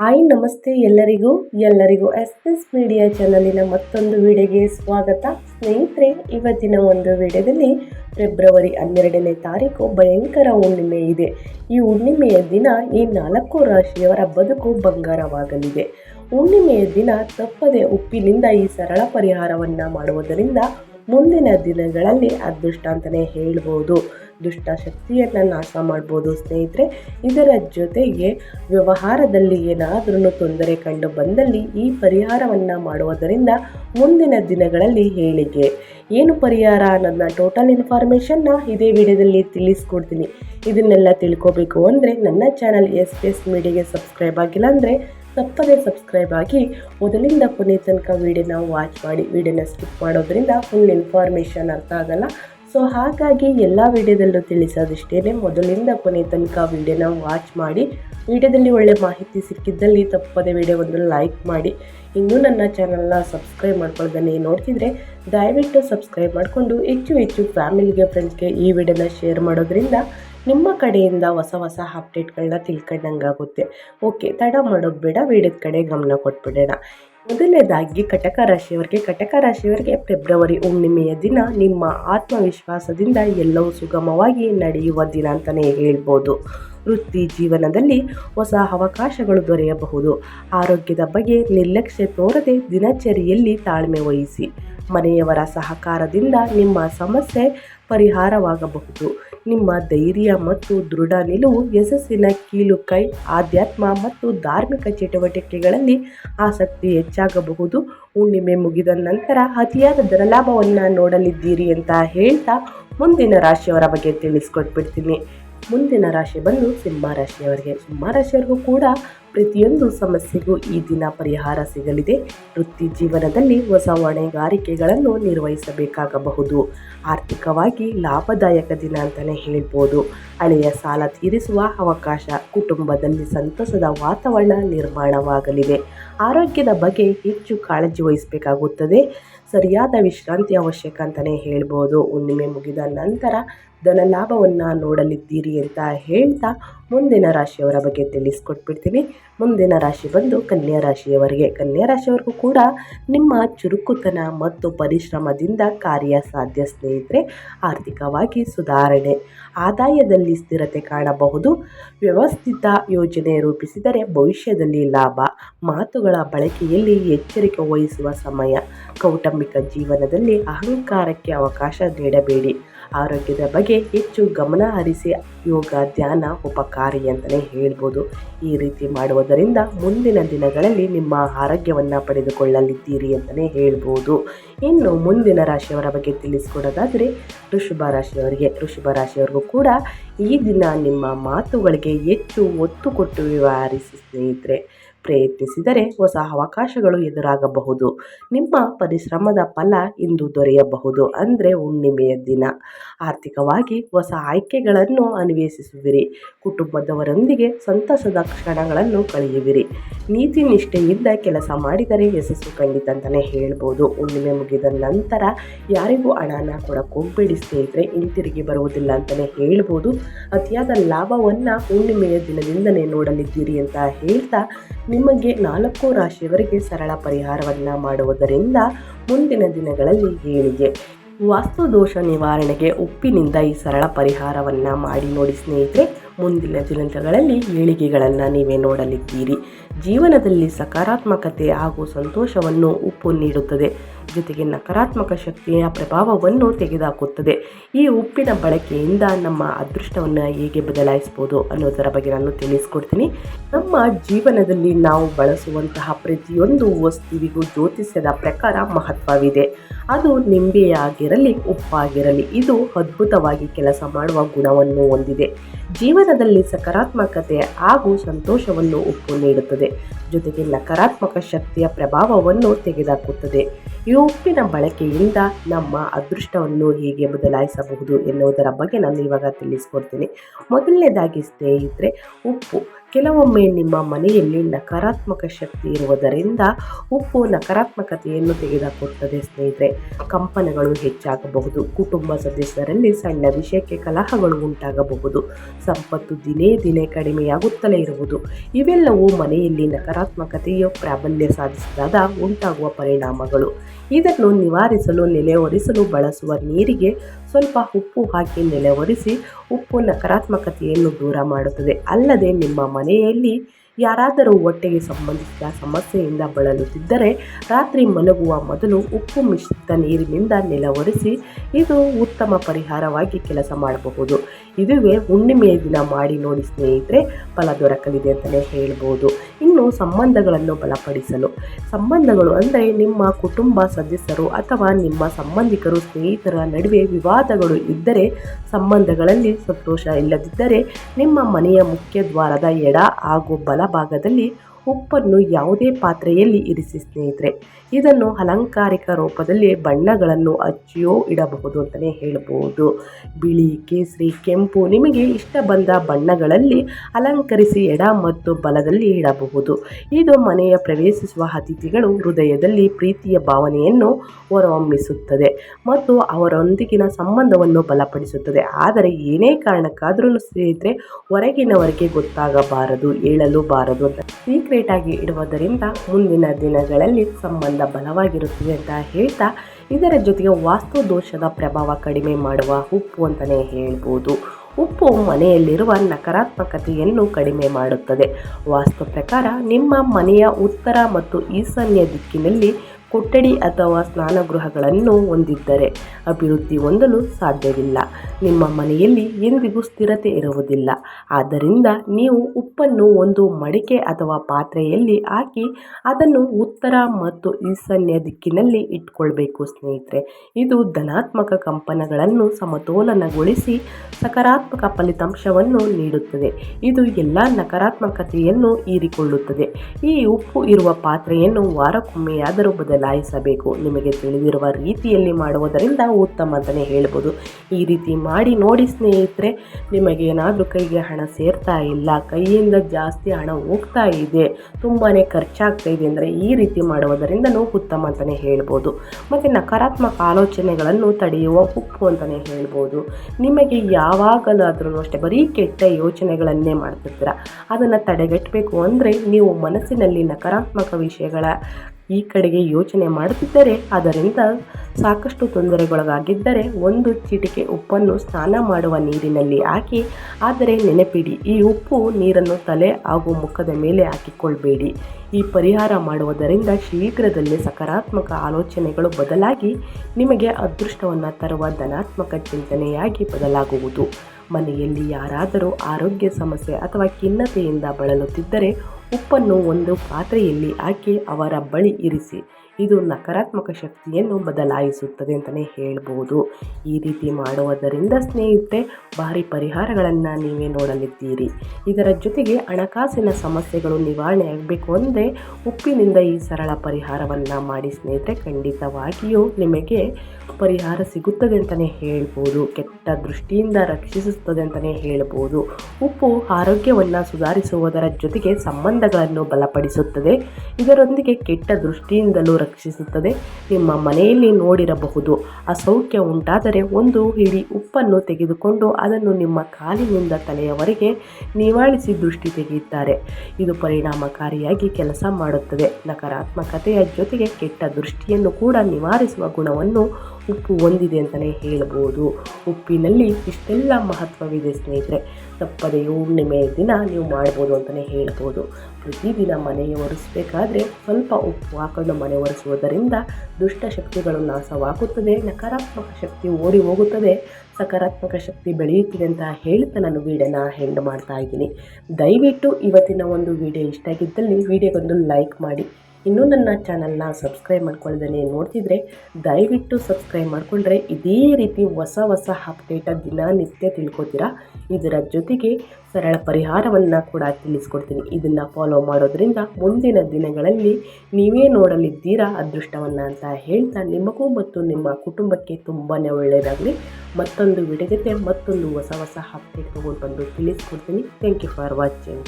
Hi, ನಮಸ್ತೆ ಎಲ್ಲರಿಗೂ. ಎಲ್ಲರಿಗೂ ಎಸ್ ಎಸ್ ಮೀಡಿಯಾ ಚಾನಲಿನ ಮತ್ತೊಂದು ವಿಡಿಯೋಗೆ ಸ್ವಾಗತ. ಸ್ನೇಹಿತರೆ, ಇವತ್ತಿನ ಒಂದು ವಿಡಿಯೋದಲ್ಲಿ ಫೆಬ್ರವರಿ ಹನ್ನೆರಡನೇ ತಾರೀಕು ಭಯಂಕರ ಹುಣ್ಣಿಮೆ ಇದೆ. ಈ ಹುಣ್ಣಿಮೆಯ ದಿನ ಈ ನಾಲ್ಕು ರಾಶಿಯವರ ಬದುಕು ಬಂಗಾರವಾಗಲಿದೆ. ಹುಣ್ಣಿಮೆಯ ದಿನ ತಪ್ಪದೆ ಉಪ್ಪಿನಿಂದ ಈ ಸರಳ ಪರಿಹಾರವನ್ನು ಮಾಡುವುದರಿಂದ ಮುಂದಿನ ದಿನಗಳಲ್ಲಿ ಅದೃಷ್ಟ ಅಂತಲೇ ಹೇಳ್ಬೋದು. ದುಷ್ಟ ಶಕ್ತಿಯನ್ನು ನಾಶ ಮಾಡ್ಬೋದು ಸ್ನೇಹಿತರೆ. ಇದರ ಜೊತೆಗೆ ವ್ಯವಹಾರದಲ್ಲಿ ಏನಾದರೂ ತೊಂದರೆ ಕಂಡು ಬಂದಲ್ಲಿ ಈ ಪರಿಹಾರವನ್ನು ಮಾಡುವುದರಿಂದ ಮುಂದಿನ ದಿನಗಳಲ್ಲಿ ಹೇಳಿಕೆ. ಏನು ಪರಿಹಾರ? ಅನ್ನೋದನ್ನ ಟೋಟಲ್ ಇನ್ಫಾರ್ಮೇಷನ್ನ ಇದೇ ವಿಡಿಯೋದಲ್ಲಿ ತಿಳಿಸ್ಕೊಡ್ತೀನಿ. ಇದನ್ನೆಲ್ಲ ತಿಳ್ಕೊಬೇಕು ಅಂದರೆ ನನ್ನ ಚಾನಲ್ ಎಸ್ ಎಸ್ ಮೀಡಿಯಾಗೆ ಸಬ್ಸ್ಕ್ರೈಬ್ ಆಗಿಲ್ಲ ಅಂದರೆ ತಪ್ಪದೇ ಸಬ್ಸ್ಕ್ರೈಬ್ ಆಗಿ ಮೊದಲಿಂದ ಕೊನೆ ತನಕ ವಿಡಿಯೋನ ವಾಚ್ ಮಾಡಿ. ವಿಡಿಯೋನ ಸ್ಕಿಪ್ ಮಾಡೋದ್ರಿಂದ ಫುಲ್ ಇನ್ಫಾರ್ಮೇಷನ್ ಅರ್ಥ ಆಗಲ್ಲ. ಸೊ ಹಾಗಾಗಿ ಎಲ್ಲ ವಿಡಿಯೋದಲ್ಲೂ ತಿಳಿಸೋದಿಷ್ಟೇ ಮೊದಲಿಂದ ಕೊನೆ ತನಕ ವಿಡಿಯೋನ ವಾಚ್ ಮಾಡಿ, ವಿಡಿಯೋದಲ್ಲಿ ಒಳ್ಳೆ ಮಾಹಿತಿ ಸಿಕ್ಕಿದ್ದಲ್ಲಿ ತಪ್ಪದೇ ಒಂದು ಲೈಕ್ ಮಾಡಿ. ಇನ್ನೂ ನನ್ನ ಚಾನಲ್ನ ಸಬ್ಸ್ಕ್ರೈಬ್ ಮಾಡ್ಕೊಳ್ಳೋದನ್ನೇ ನೋಡ್ತಿದ್ರೆ, ದಯವಿಟ್ಟು ಸಬ್ಸ್ಕ್ರೈಬ್ ಮಾಡಿಕೊಂಡು ಹೆಚ್ಚು ಹೆಚ್ಚು ಫ್ಯಾಮಿಲಿಗೆ ಫ್ರೆಂಡ್ಸ್ಗೆ ಈ ವಿಡಿಯೋನ ಶೇರ್ ಮಾಡೋದ್ರಿಂದ ನಿಮ್ಮ ಕಡೆಯಿಂದ ಹೊಸ ಹೊಸ ಅಪ್ಡೇಟ್ಗಳನ್ನ ತಿಳ್ಕೊಂಡಂಗಾಗುತ್ತೆ. ಓಕೆ ತಡ ಮಾಡೋದು ಬೇಡ, ವಿಡಿಯೋದ ಕಡೆ ಗಮನ ಕೊಟ್ಬಿಡೋಣ. ಮೊದಲನೇದಾಗಿ ಕಟಕ ರಾಶಿಯವರಿಗೆ ಕಟಕ ರಾಶಿಯವರಿಗೆ ಫೆಬ್ರವರಿ ಹುಣ್ಣಿಮೆಯ ದಿನ ನಿಮ್ಮ ಆತ್ಮವಿಶ್ವಾಸದಿಂದ ಎಲ್ಲವೂ ಸುಗಮವಾಗಿ ನಡೆಯುವ ದಿನ ಅಂತಲೇ ಹೇಳ್ಬೋದು. ವೃತ್ತಿ ಜೀವನದಲ್ಲಿ ಹೊಸ ಅವಕಾಶಗಳು ದೊರೆಯಬಹುದು. ಆರೋಗ್ಯದ ಬಗ್ಗೆ ನಿರ್ಲಕ್ಷ್ಯ ತೋರದೆ ದಿನಚರಿಯಲ್ಲಿ ತಾಳ್ಮೆ ವಹಿಸಿ. ಮನೆಯವರ ಸಹಕಾರದಿಂದ ನಿಮ್ಮ ಸಮಸ್ಯೆ ಪರಿಹಾರವಾಗಬಹುದು. ನಿಮ್ಮ ಧೈರ್ಯ ಮತ್ತು ದೃಢ ನಿಲುವು ಯಶಸ್ಸಿನ ಕೀಲು ಕೈ, ಆಧ್ಯಾತ್ಮ ಮತ್ತು ಧಾರ್ಮಿಕ ಚಟುವಟಿಕೆಗಳಲ್ಲಿ ಆಸಕ್ತಿ ಹೆಚ್ಚಾಗಬಹುದು. ಹುಣ್ಣಿಮೆ ಮುಗಿದ ನಂತರ ಅತಿಯಾದ ಧನಲಾಭವನ್ನು ನೋಡಲಿದ್ದೀರಿ ಅಂತ ಹೇಳ್ತಾ ಮುಂದಿನ ರಾಶಿಯವರ ಬಗ್ಗೆ ತಿಳಿಸ್ಕೊಟ್ಬಿಡ್ತೀನಿ. ಮುಂದಿನ ರಾಶಿ ಬಂದು ಸಿಂಹ ರಾಶಿಯವರಿಗೆ. ಸಿಂಹ ರಾಶಿಯವರಿಗೂ ಕೂಡ ಪ್ರತಿಯೊಂದು ಸಮಸ್ಯೆಗೂ ಈ ದಿನ ಪರಿಹಾರ ಸಿಗಲಿದೆ. ವೃತ್ತಿ ಜೀವನದಲ್ಲಿ ಹೊಸ ಹೊಣೆಗಾರಿಕೆಗಳನ್ನು ನಿರ್ವಹಿಸಬೇಕಾಗಬಹುದು. ಆರ್ಥಿಕವಾಗಿ ಲಾಭದಾಯಕ ದಿನ ಅಂತಲೇ ಹೇಳ್ಬೋದು. ಹಳೆಯ ಸಾಲ ತೀರಿಸುವ ಅವಕಾಶ, ಕುಟುಂಬದಲ್ಲಿ ಸಂತಸದ ವಾತಾವರಣ ನಿರ್ಮಾಣವಾಗಲಿದೆ. ಆರೋಗ್ಯದ ಬಗ್ಗೆ ಹೆಚ್ಚು ಕಾಳಜಿ ವಹಿಸಬೇಕಾಗುತ್ತದೆ. ಸರಿಯಾದ ವಿಶ್ರಾಂತಿ ಅವಶ್ಯಕ ಅಂತಲೇ ಹೇಳ್ಬೋದು. ಹುಣ್ಣಿಮೆ ಮುಗಿದ ನಂತರ ಧನ ಲಾಭವನ್ನು ನೋಡಲಿದ್ದೀರಿ ಅಂತ ಹೇಳ್ತಾ ಮುಂದಿನ ರಾಶಿಯವರ ಬಗ್ಗೆ ತಿಳಿಸ್ಕೊಟ್ಬಿಡ್ತೀನಿ. ಮುಂದಿನ ರಾಶಿ ಬಂದು ಕನ್ಯಾ ರಾಶಿಯವರಿಗೆ. ಕನ್ಯಾ ರಾಶಿಯವರಿಗೂ ಕೂಡ ನಿಮ್ಮ ಚುರುಕುತನ ಮತ್ತು ಪರಿಶ್ರಮದಿಂದ ಕಾರ್ಯ ಸಾಧ್ಯ ಸ್ನೇಹಿತರೆ, ಆರ್ಥಿಕವಾಗಿ ಸುಧಾರಣೆ, ಆದಾಯದಲ್ಲಿ ಸ್ಥಿರತೆ ಕಾಣಬಹುದು. ವ್ಯವಸ್ಥಿತ ಯೋಜನೆ ರೂಪಿಸಿದರೆ ಭವಿಷ್ಯದಲ್ಲಿ ಲಾಭ, ಮಾತುಗಳ ಬಳಕೆಯಲ್ಲಿ ಎಚ್ಚರಿಕೆ ವಹಿಸುವ ಸಮಯ, ಕೌಟುಂಬಿಕ ಜೀವನದಲ್ಲಿ ಅಹಂಕಾರಕ್ಕೆ ಅವಕಾಶ ನೀಡಬೇಡಿ. ಆರೋಗ್ಯದ ಬಗ್ಗೆ ಹೆಚ್ಚು ಗಮನ ಹರಿಸಿ ಯೋಗ, ಧ್ಯಾನ, ಉಪಕಾರಿ ಅಂತಲೇ ಹೇಳ್ಬೋದು. ಈ ರೀತಿ ಮಾಡುವುದರಿಂದ ಮುಂದಿನ ದಿನಗಳಲ್ಲಿ ನಿಮ್ಮ ಆರೋಗ್ಯವನ್ನು ಪಡೆದುಕೊಳ್ಳಲಿದ್ದೀರಿ ಅಂತಲೇ ಹೇಳ್ಬೋದು. ಇನ್ನು ಮುಂದಿನ ರಾಶಿಯವರ ಬಗ್ಗೆ ತಿಳಿಸ್ಕೊಡೋದಾದರೆ ಋಷಭ ರಾಶಿಯವರಿಗೆ ಋಷಭ ರಾಶಿಯವರಿಗೂ ಕೂಡ ಈ ದಿನ ನಿಮ್ಮ ಮಾತುಗಳಿಗೆ ಹೆಚ್ಚು ಒತ್ತು ಕೊಟ್ಟು ವ್ಯವಹರಿಸಿ ಸ್ನೇಹಿತರೆ. ಪ್ರಯತ್ನಿಸಿದರೆ ಹೊಸ ಅವಕಾಶಗಳು ಎದುರಾಗಬಹುದು. ನಿಮ್ಮ ಪರಿಶ್ರಮದ ಫಲ ಇಂದು ದೊರೆಯಬಹುದು ಅಂದರೆ ಹುಣ್ಣಿಮೆಯ ದಿನ. ಆರ್ಥಿಕವಾಗಿ ಹೊಸ ಆಯ್ಕೆಗಳನ್ನು ಅನ್ವೇಷಿಸುವಿರಿ. ಕುಟುಂಬದವರೊಂದಿಗೆ ಸಂತಸದ ಕ್ಷಣಗಳನ್ನು ಕಳೆಯುವಿರಿ. ನೀತಿ ನಿಷ್ಠೆಯಿಂದ ಕೆಲಸ ಮಾಡಿದರೆ ಯಶಸ್ಸು ಖಂಡಿತ ಅಂತಲೇ ಹೇಳ್ಬೋದು. ಹುಣ್ಣಿಮೆ ಮುಗಿದ ನಂತರ ಯಾರಿಗೂ ಹಣನ ಕೊಡಕ್ಕೆ ಹೋಗಬೇಡಿ ಸ್ನೇಹಿತರೆ. ಹಿಂತಿರುಗಿ ಬರುವುದಿಲ್ಲ ಅಂತಲೇ ಹೇಳ್ಬೋದು. ಅತಿಯಾದ ಲಾಭವನ್ನು ಹುಣ್ಣಿಮೆಯ ದಿನದಿಂದಲೇ ನೋಡಲಿದ್ದೀರಿ ಅಂತ ಹೇಳ್ತಾ ನಿಮಗೆ ನಾಲ್ಕು ರಾಶಿಯವರಿಗೆ ಸರಳ ಪರಿಹಾರವನ್ನು ಮಾಡುವುದರಿಂದ ಮುಂದಿನ ದಿನಗಳಲ್ಲಿ ಏಳಿಗೆ ವಾಸ್ತು ದೋಷ ನಿವಾರಣೆಗೆ ಉಪ್ಪಿನಿಂದ ಈ ಸರಳ ಪರಿಹಾರವನ್ನು ಮಾಡಿ ನೋಡಿ ಸ್ನೇಹಿತರೆ, ಮುಂದಿನ ದಿನಗಳಲ್ಲಿ ಏಳಿಗೆಗಳನ್ನು ನೀವೇ ನೋಡಲಿದ್ದೀರಿ. ಜೀವನದಲ್ಲಿ ಸಕಾರಾತ್ಮಕತೆ ಹಾಗೂ ಸಂತೋಷವನ್ನು ಉಪ್ಪು ನೀಡುತ್ತದೆ. ಜೊತೆಗೆ ನಕಾರಾತ್ಮಕ ಶಕ್ತಿಯ ಪ್ರಭಾವವನ್ನು ತೆಗೆದುಹಾಕುತ್ತದೆ. ಈ ಉಪ್ಪಿನ ಬಳಕೆಯಿಂದ ನಮ್ಮ ಅದೃಷ್ಟವನ್ನು ಹೇಗೆ ಬದಲಾಯಿಸ್ಬೋದು ಅನ್ನೋದರ ಬಗ್ಗೆ ನಾನು ತಿಳಿಸ್ಕೊಡ್ತೀನಿ. ನಮ್ಮ ಜೀವನದಲ್ಲಿ ನಾವು ಬಳಸುವಂತಹ ಪ್ರತಿಯೊಂದು ವಸ್ತುವಿಗೂ ಜ್ಯೋತಿಷ್ಯದ ಪ್ರಕಾರ ಮಹತ್ವವಿದೆ. ಅದು ನಿಂಬೆಯಾಗಿರಲಿ, ಉಪ್ಪಾಗಿರಲಿ, ಇದು ಅದ್ಭುತವಾಗಿ ಕೆಲಸ ಮಾಡುವ ಗುಣವನ್ನು ಹೊಂದಿದೆ. ಜೀವನದಲ್ಲಿ ಸಕಾರಾತ್ಮಕತೆ ಹಾಗೂ ಸಂತೋಷವನ್ನು ಉಪ್ಪು ನೀಡುತ್ತದೆ. ಜೊತೆಗೆ ನಕಾರಾತ್ಮಕ ಶಕ್ತಿಯ ಪ್ರಭಾವವನ್ನು ತೆಗೆದುಹಾಕುತ್ತದೆ. ಉಪ್ಪಿನ ಬಳಕೆಯಿಂದ ನಮ್ಮ ಅದೃಷ್ಟವನ್ನು ಹೇಗೆ ಬದಲಾಯಿಸಬಹುದು ಎನ್ನುವುದರ ಬಗ್ಗೆ ನಾನು ಇವಾಗ ತಿಳಿಸ್ಕೊಡ್ತೀನಿ. ಮೊದಲನೇದಾಗಿ ಸ್ನೇಹಿತರೆ, ಉಪ್ಪು. ಕೆಲವೊಮ್ಮೆ ನಿಮ್ಮ ಮನೆಯಲ್ಲಿ ನಕಾರಾತ್ಮಕ ಶಕ್ತಿ ಇರುವುದರಿಂದ ಉಪ್ಪು ನಕಾರಾತ್ಮಕತೆಯನ್ನು ತೆಗೆದುಕೊಡ್ತದೆ ಸ್ನೇಹಿತರೆ. ಕಂಪನಗಳು ಹೆಚ್ಚಾಗಬಹುದು, ಕುಟುಂಬ ಸದಸ್ಯರಲ್ಲಿ ಸಣ್ಣ ವಿಷಯಕ್ಕೆ ಕಲಹಗಳು ಉಂಟಾಗಬಹುದು, ಸಂಪತ್ತು ದಿನೇ ದಿನೇ ಕಡಿಮೆಯಾಗುತ್ತಲೇ ಇರುವುದು. ಇವೆಲ್ಲವೂ ಮನೆಯಲ್ಲಿ ನಕಾರಾತ್ಮಕತೆಯ ಪ್ರಾಬಲ್ಯ ಸಾಧಿಸಿದಾಗ ಉಂಟಾಗುವ ಪರಿಣಾಮಗಳು. ಇದನ್ನು ನಿವಾರಿಸಲು ನೆಲೆವರಿಸಲು ಬಳಸುವ ನೀರಿಗೆ ಸ್ವಲ್ಪ ಉಪ್ಪು ಹಾಕಿ ನೆಲೆವರಿಸಿ ಉಪ್ಪು ನಕಾರಾತ್ಮಕತೆಯನ್ನು ದೂರ ಮಾಡುತ್ತದೆ. ಅಲ್ಲದೆ ನಿಮ್ಮ ಮನೆಯಲ್ಲಿ ಯಾರಾದರೂ ಹೊಟ್ಟೆಗೆ ಸಂಬಂಧಿಸಿದ ಸಮಸ್ಯೆಯಿಂದ ಬಳಲುತ್ತಿದ್ದರೆ ರಾತ್ರಿ ಮಲಗುವ ಮೊದಲು ಉಪ್ಪು ಮಿಶ್ರಿತ ನೀರಿನಿಂದ ನೆಲವರಿಸಿ ಇದು ಉತ್ತಮ ಪರಿಹಾರವಾಗಿ ಕೆಲಸ ಮಾಡಬಹುದು. ಇದುವೇ ಹುಣ್ಣಿಮೆಯ ದಿನ ಮಾಡಿ ನೋಡಿ ಸ್ನೇಹಿತರೆ, ಫಲ ದೊರಕಲಿದೆ ಅಂತಲೇ ಹೇಳ್ಬೋದು. ಇನ್ನು ಸಂಬಂಧಗಳನ್ನು ಬಲಪಡಿಸಲು. ಸಂಬಂಧಗಳು ಅಂದರೆ ನಿಮ್ಮ ಕುಟುಂಬ ಸದಸ್ಯರು ಅಥವಾ ನಿಮ್ಮ ಸಂಬಂಧಿಕರು, ಸ್ನೇಹಿತರ ನಡುವೆ ವಿವಾದಗಳು ಇದ್ದರೆ ಸಂಬಂಧಗಳಲ್ಲಿ ಸಂತೋಷ ಇಲ್ಲದಿದ್ದರೆ ನಿಮ್ಮ ಮನೆಯ ಮುಖ್ಯ ದ್ವಾರದ ಎಡ ಹಾಗೂ ಬಲಭಾಗದಲ್ಲಿ ಉಪ್ಪನ್ನು ಯಾವುದೇ ಪಾತ್ರೆಯಲ್ಲಿ ಇರಿಸಿ ಸ್ನೇಹಿತರೆ, ಇದನ್ನು ಅಲಂಕಾರಿಕ ರೂಪದಲ್ಲಿ ಬಣ್ಣಗಳನ್ನು ಅಚ್ಚಿಯೋ ಇಡಬಹುದು ಅಂತಲೇ ಹೇಳಬಹುದು ಬಿಳಿ, ಕೇಸರಿ, ಕೆಂಪು ನಿಮಗೆ ಇಷ್ಟ ಬಂದ ಬಣ್ಣಗಳಲ್ಲಿ ಅಲಂಕರಿಸಿ ಎಡ ಮತ್ತು ಬಲದಲ್ಲಿ ಇಡಬಹುದು. ಇದು ಮನೆಯ ಪ್ರವೇಶಿಸುವ ಅತಿಥಿಗಳು ಹೃದಯದಲ್ಲಿ ಪ್ರೀತಿಯ ಭಾವನೆಯನ್ನು ಹೊರಹೊಮ್ಮಿಸುತ್ತದೆ ಮತ್ತು ಅವರೊಂದಿಗಿನ ಸಂಬಂಧವನ್ನು ಬಲಪಡಿಸುತ್ತದೆ. ಆದರೆ ಏನೇ ಕಾರಣಕ್ಕಾದರೂ ಸ್ನೇಹಿತರೆ, ಹೊರಗಿನವರಿಗೆ ಗೊತ್ತಾಗಬಾರದು ಹೇಳಲು ಬಾರದು ಅಂತ ಸೀಕ್ರೆಟ್ ಆಗಿ ಇಡುವುದರಿಂದ ಮುಂದಿನ ದಿನಗಳಲ್ಲಿ ಸಂಬಂಧ ಬಲವಾಗಿರುತ್ತದೆ ಅಂತ ಹೇಳ್ತಾ, ಇದರ ಜೊತೆಗೆ ವಾಸ್ತು ದೋಷದ ಪ್ರಭಾವ ಕಡಿಮೆ ಮಾಡುವ ಉಪ್ಪು ಅಂತಲೇ ಹೇಳ್ಬೋದು. ಉಪ್ಪು ಮನೆಯಲ್ಲಿರುವ ನಕಾರಾತ್ಮಕತೆಯನ್ನು ಕಡಿಮೆ ಮಾಡುತ್ತದೆ. ವಾಸ್ತು ಪ್ರಕಾರ ನಿಮ್ಮ ಮನೆಯ ಉತ್ತರ ಮತ್ತು ಈಶಾನ್ಯ ದಿಕ್ಕಿನಲ್ಲಿ ಕೊಠಡಿ ಅಥವಾ ಸ್ನಾನಗೃಹಗಳನ್ನು ಹೊಂದಿದ್ದರೆ ಅಭಿವೃದ್ಧಿ ಹೊಂದಲು ಸಾಧ್ಯವಿಲ್ಲ. ನಿಮ್ಮ ಮನೆಯಲ್ಲಿ ಎಂದಿಗೂ ಸ್ಥಿರತೆ ಇರುವುದಿಲ್ಲ. ಆದ್ದರಿಂದ ನೀವು ಉಪ್ಪನ್ನು ಒಂದು ಮಡಿಕೆ ಅಥವಾ ಪಾತ್ರೆಯಲ್ಲಿ ಹಾಕಿ ಅದನ್ನು ಉತ್ತರ ಮತ್ತು ಈಶಾನ್ಯ ದಿಕ್ಕಿನಲ್ಲಿ ಇಟ್ಕೊಳ್ಬೇಕು ಸ್ನೇಹಿತರೆ. ಇದು ಧನಾತ್ಮಕ ಕಂಪನಗಳನ್ನು ಸಮತೋಲನಗೊಳಿಸಿ ಸಕಾರಾತ್ಮಕ ಫಲಿತಾಂಶವನ್ನು ನೀಡುತ್ತದೆ. ಇದು ಎಲ್ಲ ನಕಾರಾತ್ಮಕತೆಯನ್ನು ಹೀರಿಕೊಳ್ಳುತ್ತದೆ. ಈ ಉಪ್ಪು ಇರುವ ಪಾತ್ರೆಯನ್ನು ವಾರಕ್ಕೊಮ್ಮೆಯಾದರೂ ಬದಲಾಯಿಸಬೇಕು. ನಿಮಗೆ ತಿಳಿದಿರುವ ರೀತಿಯಲ್ಲಿ ಮಾಡುವುದರಿಂದ ಉತ್ತಮ ಅಂತಲೇ ಹೇಳ್ಬೋದು. ಈ ರೀತಿ ಮಾಡಿ ನೋಡಿ ಸ್ನೇಹಿತರೆ, ನಿಮಗೆ ಏನಾದರೂ ಕೈಗೆ ಹಣ ಸೇರ್ತಾ ಇಲ್ಲ, ಕೈಯಿಂದ ಜಾಸ್ತಿ ಹಣ ಹೋಗ್ತಾ ಇದೆ ತುಂಬಾ ಖರ್ಚಾಗ್ತಾ ಇದೆ ಅಂದರೆ ಈ ರೀತಿ ಮಾಡುವುದರಿಂದನೂ ಉತ್ತಮ ಅಂತಲೇ ಹೇಳ್ಬೋದು. ಮತ್ತು ನಕಾರಾತ್ಮಕ ಆಲೋಚನೆಗಳನ್ನು ತಡೆಯುವ ಉಪ್ಪು ಅಂತಲೇ ಹೇಳ್ಬೋದು. ನಿಮಗೆ ಯಾವಾಗಲಾದ್ರೂ ಅಷ್ಟೇ ಬರೀ ಕೆಟ್ಟ ಯೋಚನೆಗಳನ್ನೇ ಮಾಡ್ತಿರ್ತೀರ. ಅದನ್ನು ತಡೆಗಟ್ಟಬೇಕು ಅಂದರೆ ನೀವು ಮನಸ್ಸಿನಲ್ಲಿ ನಕಾರಾತ್ಮಕ ವಿಷಯಗಳ ಈ ಕಡೆಗೆ ಯೋಚನೆ ಮಾಡುತ್ತಿದ್ದರೆ ಅದರಿಂದ ಸಾಕಷ್ಟು ತೊಂದರೆಗೊಳಗಾಗಿದ್ದರೆ ಒಂದು ಚಿಟಿಕೆ ಉಪ್ಪನ್ನು ಸ್ನಾನ ಮಾಡುವ ನೀರಿನಲ್ಲಿ ಹಾಕಿ, ಆದರೆ ನೆನಪಿಡಿ, ಈ ಉಪ್ಪು ನೀರನ್ನು ತಲೆ ಹಾಗೂ ಮುಖದ ಮೇಲೆ ಹಾಕಿಕೊಳ್ಬೇಡಿ. ಈ ಪರಿಹಾರ ಮಾಡುವುದರಿಂದ ಶೀಘ್ರದಲ್ಲೇ ಸಕಾರಾತ್ಮಕ ಆಲೋಚನೆಗಳು ಬದಲಾಗಿ ನಿಮಗೆ ಅದೃಷ್ಟವನ್ನು ತರುವ ಧನಾತ್ಮಕ ಚಿಂತನೆಯಾಗಿ ಬದಲಾಗುವುದು. ಮನೆಯಲ್ಲಿ ಯಾರಾದರೂ ಆರೋಗ್ಯ ಸಮಸ್ಯೆ ಅಥವಾ ಖಿನ್ನತೆಯಿಂದ ಬಳಲುತ್ತಿದ್ದರೆ ಉಪ್ಪನ್ನು ಒಂದು ಪಾತ್ರೆಯಲ್ಲಿ ಹಾಕಿ ಅವರ ಬಳಿ ಇರಿಸಿ. ಇದು ನಕಾರಾತ್ಮಕ ಶಕ್ತಿಯನ್ನು ಬದಲಾಯಿಸುತ್ತದೆ ಅಂತಲೇ ಹೇಳ್ಬೋದು. ಈ ರೀತಿ ಮಾಡುವುದರಿಂದ ಸ್ನೇಹಿತರೆ, ಭಾರಿ ಪರಿಹಾರಗಳನ್ನು ನೀವೇ ನೋಡಲಿದ್ದೀರಿ. ಇದರ ಜೊತೆಗೆ ಹಣಕಾಸಿನ ಸಮಸ್ಯೆಗಳು ನಿವಾರಣೆ ಆಗಬೇಕು ಅಂದರೆ ಉಪ್ಪಿನಿಂದ ಈ ಸರಳ ಪರಿಹಾರವನ್ನು ಮಾಡಿ ಸ್ನೇಹಿತರೆ, ಖಂಡಿತವಾಗಿಯೂ ನಿಮಗೆ ಪರಿಹಾರ ಸಿಗುತ್ತದೆ ಅಂತಲೇ ಹೇಳ್ಬೋದು. ಕೆಟ್ಟ ದೃಷ್ಟಿಯಿಂದ ರಕ್ಷಿಸುತ್ತದೆ ಅಂತಲೇ ಹೇಳ್ಬೋದು. ಉಪ್ಪು ಆರೋಗ್ಯವನ್ನು ಸುಧಾರಿಸುವುದರ ಜೊತೆಗೆ ಸಂಬಂಧಗಳನ್ನು ಬಲಪಡಿಸುತ್ತದೆ. ಇದರೊಂದಿಗೆ ಕೆಟ್ಟ ದೃಷ್ಟಿಯಿಂದಲೂ ರಕ್ಷಿಸುತ್ತದೆ. ನಿಮ್ಮ ಮನೆಯಲ್ಲಿ ನೋಡಿರಬಹುದು. ಅಸೌಖ್ಯ ಉಂಟಾದರೆ ಒಂದು ಹಿಡಿ ಉಪ್ಪನ್ನು ತೆಗೆದುಕೊಂಡು ಅದನ್ನು ನಿಮ್ಮ ಕಾಲಿನಿಂದ ತಲೆಯವರೆಗೆ ನಿವಾಳಿಸಿ ದೃಷ್ಟಿ ತೆಗೆಯುತ್ತಾರೆ. ಇದು ಪರಿಣಾಮಕಾರಿಯಾಗಿ ಕೆಲಸ ಮಾಡುತ್ತದೆ. ನಕಾರಾತ್ಮಕತೆಯ ಜೊತೆಗೆ ಕೆಟ್ಟ ದೃಷ್ಟಿಯನ್ನು ಕೂಡ ನಿವಾರಿಸುವ ಗುಣವನ್ನು ಉಪ್ಪು ಹೊಂದಿದೆ ಅಂತಲೇ ಹೇಳ್ಬೋದು. ಉಪ್ಪಿನಲ್ಲಿ ಇಷ್ಟೆಲ್ಲ ಮಹತ್ವವಿದೆ ಸ್ನೇಹಿತರೆ. ತಪ್ಪದೆ ಹುಣ್ಣಿಮೆ ದಿನ ನೀವು ಮಾಡ್ಬೋದು ಅಂತಲೇ ಹೇಳ್ಬೋದು. ಪ್ರತಿದಿನ ಮನೆಗೆ ಒರೆಸಬೇಕಾದ್ರೆ ಸ್ವಲ್ಪ ಉಪ್ಪು ಹಾಕೊಂಡು ಮನೆ ಒರೆಸುವುದರಿಂದ ದುಷ್ಟ ಶಕ್ತಿಗಳು ನಾಶವಾಗುತ್ತದೆ, ನಕಾರಾತ್ಮಕ ಶಕ್ತಿ ಓಡಿ ಹೋಗುತ್ತದೆ, ಸಕಾರಾತ್ಮಕ ಶಕ್ತಿ ಬೆಳೆಯುತ್ತಿದೆ ಅಂತ ಹೇಳ್ತಾ ನಾನು ವೀಡಿಯೋನ ಹೆಂಡ್ ಮಾಡ್ತಾ ಇದ್ದೀನಿ. ದಯವಿಟ್ಟು ಇವತ್ತಿನ ಒಂದು ವಿಡಿಯೋ ಇಷ್ಟ ಆಗಿದ್ದಲ್ಲಿ ವಿಡಿಯೋಗೊಂದು ಲೈಕ್ ಮಾಡಿ. ಇನ್ನೂ ನನ್ನ ಚಾನಲ್ನ ಸಬ್ಸ್ಕ್ರೈಬ್ ಮಾಡ್ಕೊಳ್ಳ್ದೇ ನೋಡ್ತಿದ್ರೆ, ದಯವಿಟ್ಟು ಸಬ್ಸ್ಕ್ರೈಬ್ ಮಾಡಿಕೊಂಡ್ರೆ ಇದೇ ರೀತಿ ಹೊಸ ಹೊಸ ಅಪ್ಡೇಟ ದಿನನಿತ್ಯ ತಿಳ್ಕೊತೀರಾ? ಇದರ ಜೊತೆಗೆ ಸರಳ ಪರಿಹಾರವನ್ನು ಕೂಡ ತಿಳಿಸ್ಕೊಡ್ತೀನಿ. ಇದನ್ನು ಫಾಲೋ ಮಾಡೋದ್ರಿಂದ ಮುಂದಿನ ದಿನಗಳಲ್ಲಿ ನೀವೇ ನೋಡಲಿದ್ದೀರಾ ಅದೃಷ್ಟವನ್ನು ಅಂತ ಹೇಳ್ತಾ ನಿಮಗೂ ಮತ್ತು ನಿಮ್ಮ ಕುಟುಂಬಕ್ಕೆ ತುಂಬಾ ಒಳ್ಳೆಯದಾಗಲಿ ಮತ್ತೊಂದು ವಿಡಿಯೋ ಜೊತೆ ಮತ್ತೊಂದು ಹೊಸ ಹೊಸ ಅಪ್ಡೇಟ್ ತೊಗೊಂಡು ಬಂದು ತಿಳಿಸ್ಕೊಡ್ತೀನಿ. Thank you for watching